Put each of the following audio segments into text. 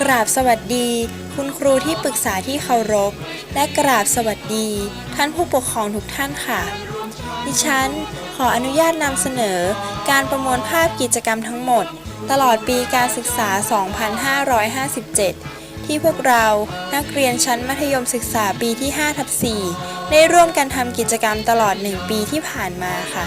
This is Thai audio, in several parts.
กราบสวัสดี คุณครูที่ปรึกษาที่เคารพ และกราบสวัสดี ท่านผู้ปกครองทุกท่านค่ะ ดิฉันขออนุญาตนำเสนอการประมวลภาพกิจกรรมทั้งหมด ตลอดปีการศึกษา 2557 ที่พวกเรานักเรียนชั้นมัธยมศึกษาปีที่5ทับ4ได้ร่วมกันทำกิจกรรมตลอด 1 ปีที่ผ่านมาค่ะ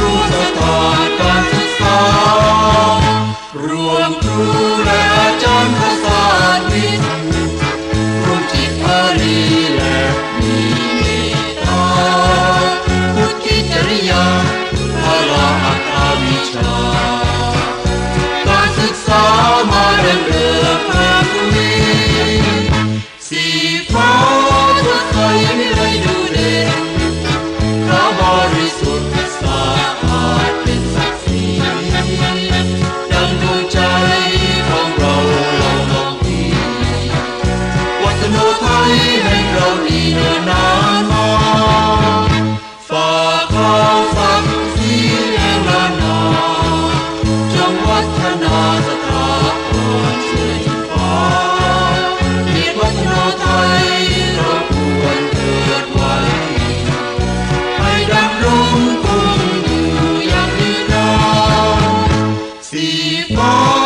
more.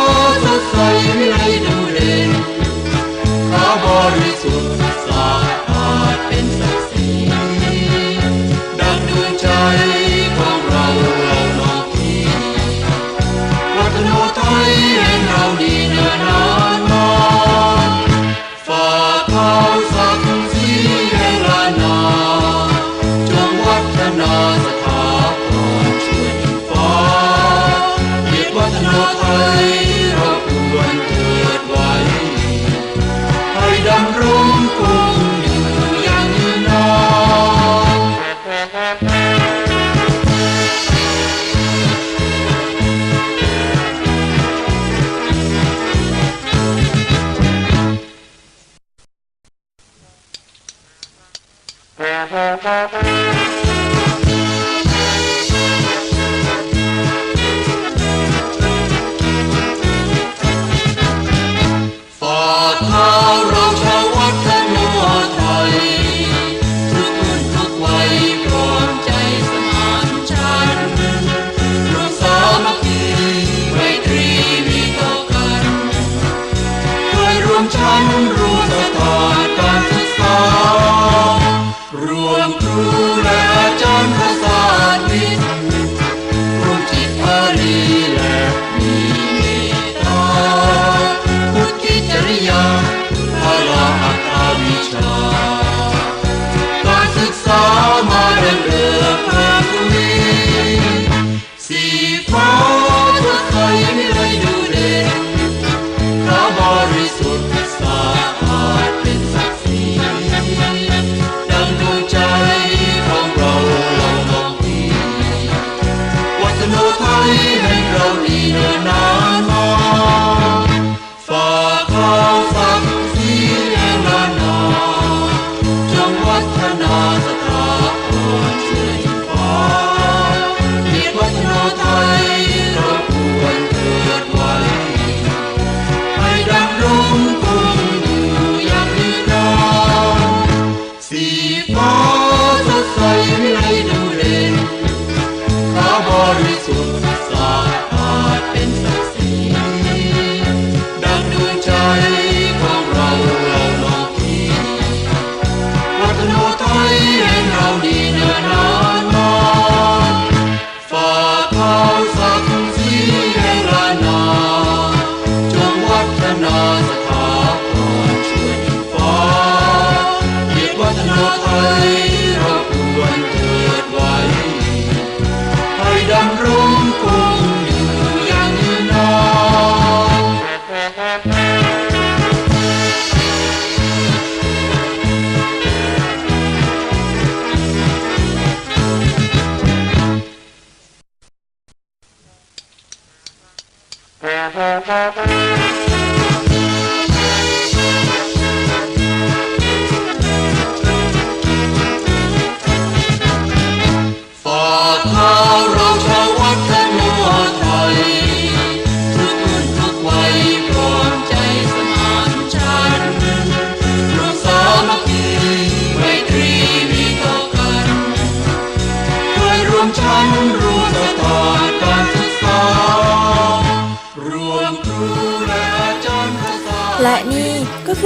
Thank you.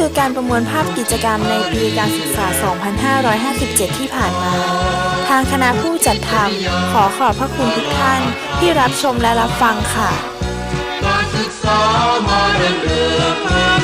คือการประมวลภาพกิจกรรมในปีการศึกษา 2557 ที่ผ่านมา ทางคณะผู้จัดทำขอขอบพระคุณทุกท่านที่รับชมและรับฟังค่ะ การศึกษามาเรื่อ